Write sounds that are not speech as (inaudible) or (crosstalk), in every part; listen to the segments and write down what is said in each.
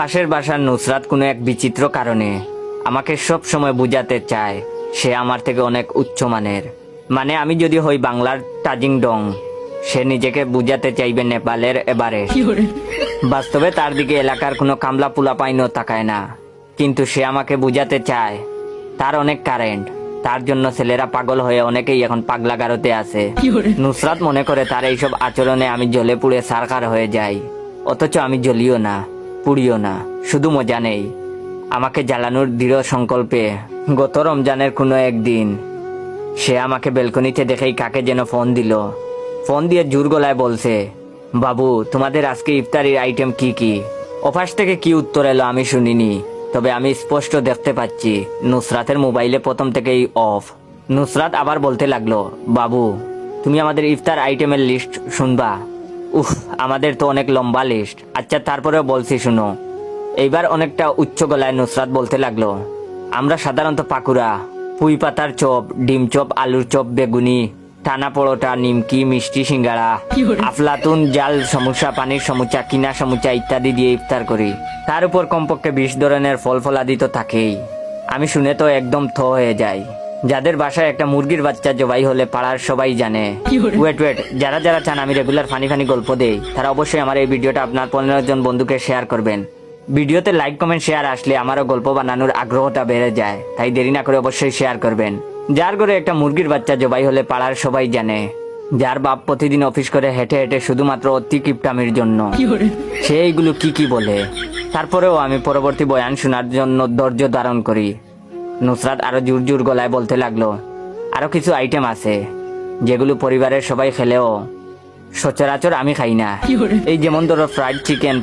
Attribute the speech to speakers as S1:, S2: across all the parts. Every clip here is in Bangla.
S1: পাশের বাসার নুসরাত কোনো এক বিচিত্র কারণে আমাকে সব সময় বুঝাতে চায় সে আমার থেকে অনেক উচ্চমানের মানে আমি যদি হই বাংলার তাজিং ডং সে নিজেকে বুঝাতে চাইবে নেপালের এবারে। বাস্তবে তার দিকে এলাকার কোনো কামলা পুলা পাইনও তাকায় না কিন্তু সে আমাকে বুঝাতে চায় তার অনেক কারেন্ট তার জন্য ছেলেরা পাগল হয়ে অনেকেই এখন পাগলা গারোতে আছে নুসরাত মনে করে তার এইসব আচরণে আমি জ্বলে পুড়ে সারকার হয়ে যাই অথচ আমি জ্বলিও না। পুড়িও না, শুধু মজা নেই। আমাকে জ্বালানোর দৃঢ় সংকল্পে গত রমজানের কোনো একদিন সে আমাকে বেলকনিতে দেখেই কাকে যেন ফোন দিল। ফোন দিয়ে জোর গলায় বলছে, বাবু, তোমাদের আজকে ইফতারির আইটেম কি কি? অফাস থেকে কি উত্তর এলো আমি শুনিনি, তবে আমি স্পষ্ট দেখতে পাচ্ছি, নুসরাতের মোবাইলে প্রথম থেকেই অফ। নুসরাত আবার বলতে লাগল, বাবু, তুমি আমাদের ইফতার আইটেমের লিস্ট শুনবা। উফ আমাদের তো অনেক লম্বা লিস্ট আচ্ছা তারপরেও বলছি শুনো। এইবার অনেকটা উচ্চ গলায় নুসরাত বলতে লাগল আমরা সাধারণত পাকুড়া পুঁই পাতার চপ ডিম চপ আলুর চপ বেগুনি টানা পরোটা নিমকি মিষ্টি সিঙ্গাড়া আফলাতুন জাল সমুচা পানির সমুচা কিনা সমুচা ইত্যাদি দিয়ে ইফতার করি। তার উপর কমপক্ষে বিশ ধরনের ফল ফলাদি তো থাকেই। আমি শুনে তো একদম থ হয়ে যাই। যাদের বাসায় একটা মুরগির বাচ্চা জবাই হলে পাড়ার সবাই জানে। ওয়েট ওয়েট যারা যারা চান আমি রেগুলার ফানি ফানি গল্প দেই তারা অবশ্যই আমার এই ভিডিওটা আপনার পনেরো জন বন্ধুকে শেয়ার করবেন। ভিডিওতে লাইক কমেন্ট শেয়ার আসলে আমারও গল্প বানানোর আগ্রহটা বেড়ে যায় তাই দেরি না করে অবশ্যই শেয়ার করবেন। যার ঘরে একটা মুরগির বাচ্চা জবাই হলে পাড়ার সবাই জানে যার বাপ প্রতিদিন অফিস করে হেঁটে হেঁটে শুধুমাত্র অতি কিপটামির জন্য। সে এইগুলো কি কি বলে? তারপরেও আমি পরবর্তী বয়ান শোনার জন্য ধৈর্য ধারণ করি। নুসরাত আরও জোর জোর গলায় বলতে লাগল আরও কিছু আইটেম আছে যেগুলো পরিবারের সবাই খেলেও। সচরাচর আমি খাই না। এই যেমন ধরো fried chicken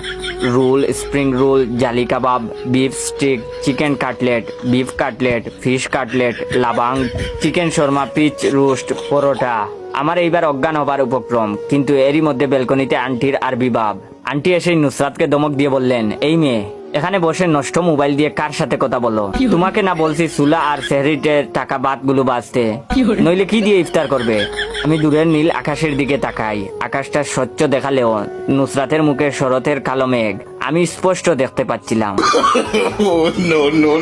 S1: roll spring roll jali kabab beef stick chicken cutlet beef cutlet fish cutlet লাবাং chicken shawarma পিচ রোস্ট পরোটা। আমার এইবার অজ্ঞান হবার উপক্রম কিন্তু এরই মধ্যে বেলকনিতে আন্টির আর বিবাব। আন্টি এসে নুসরাতকে দমক দিয়ে বললেন এই মেয়ে এখানে বসে নষ্ট মোবাইল দিয়ে কার সাথে কথা বলো? তোমাকে না বলছি সুলা আর সেহরিটের টাকা বাদগুলো বাঁচতে নইলে কি দিয়ে ইফতার করবে? আমি দূরের নীল আকাশের দিকে তাকাই। আকাশটা স্বচ্ছ দেখালেও নুসরাতের মুখে শরতের কালো মেঘ। আমি স্পষ্ট দেখতে পাচ্ছিলাম। (laughs)
S2: Oh